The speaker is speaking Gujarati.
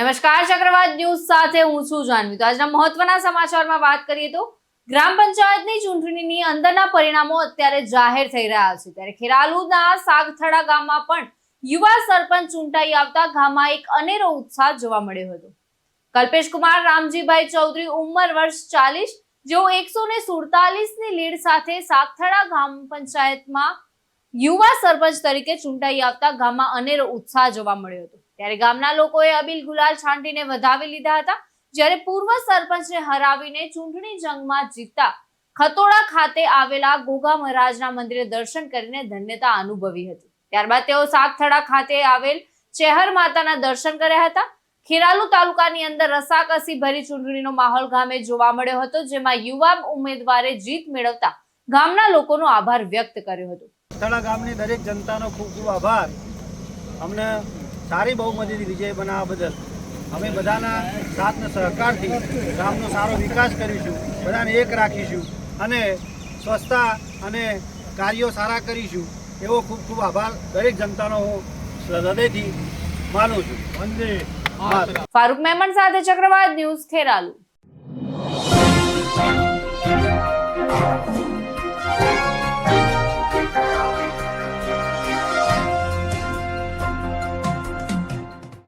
નમસ્કાર, ચક્રવાત ન્યૂઝ સાથે હું છું જાનવી. તો આજના મહત્વના સમાચારમાં વાત કરીએ તો ગ્રામ પંચાયતની ચૂંટણીની અંદરના પરિણામો અત્યારે જાહેર થઈ રહ્યા છે. ત્યારે ખેરાલુના સાગથડા ગામમાં પણ યુવા સરપંચ ચૂંટાઈ આવતા ગામમાં એક અનેરો ઉત્સાહ જોવા મળ્યો હતો. કલ્પેશ કુમાર રામજીભાઈ ચૌધરી ઉંમર વર્ષ ચાલીસ, જેઓ એકસો ને સુડતાલીસની લીડ સાથે સાગથડા ગામ પંચાયતમાં યુવા સરપંચ તરીકે ચૂંટાઈ આવતા ગામમાં અનેરો ઉત્સાહ જોવા મળ્યો હતો. ત્યારે ગામના લોકોએ અબીલ ગુલાલ છાંટીને વધાવી લીધા હતા, જ્યારે પૂર્વ સરપંચને હરાવીને ચૂંટણી જંગમાં જીતતા ખતોડા ખાતે આવેલા ગોગા મહારાજના મંદિરે દર્શન કરીને ધન્યતા અનુભવી હતી. ત્યારબાદ તેઓ સાગથડા ખાતે આવેલ ચેહર માતાના દર્શન કર્યા હતા. ખેરાલુ તાલુકાની અંદર રસાકસી ભરી ચૂંટણીનો માહોલ ગામે જોવા મળ્યો હતો, જેમાં યુવા ઉમેદવારે જીત મેળવતા ગામના લોકોનો આભાર વ્યક્ત કર્યો હતો. ગામની દરેક જનતાનો ખૂબ ખૂબ આભાર. અમને સારી બહુમતીથી વિજય બનાવવા બદલ અમે બધાના સાથના સહકારથી ગામનો સારો વિકાસ કરીશું બધાને એક રાખીશું અને સ્વચ્છતા અને કાર્યો સારા કરીશું એવો ખૂબ ખૂબ આભાર. દરેક જનતાનો હું હૃદયથી માનું છું. ફારૂક મેમન સાથે ચક્રવાત ન્યૂઝ ખેરાલુ.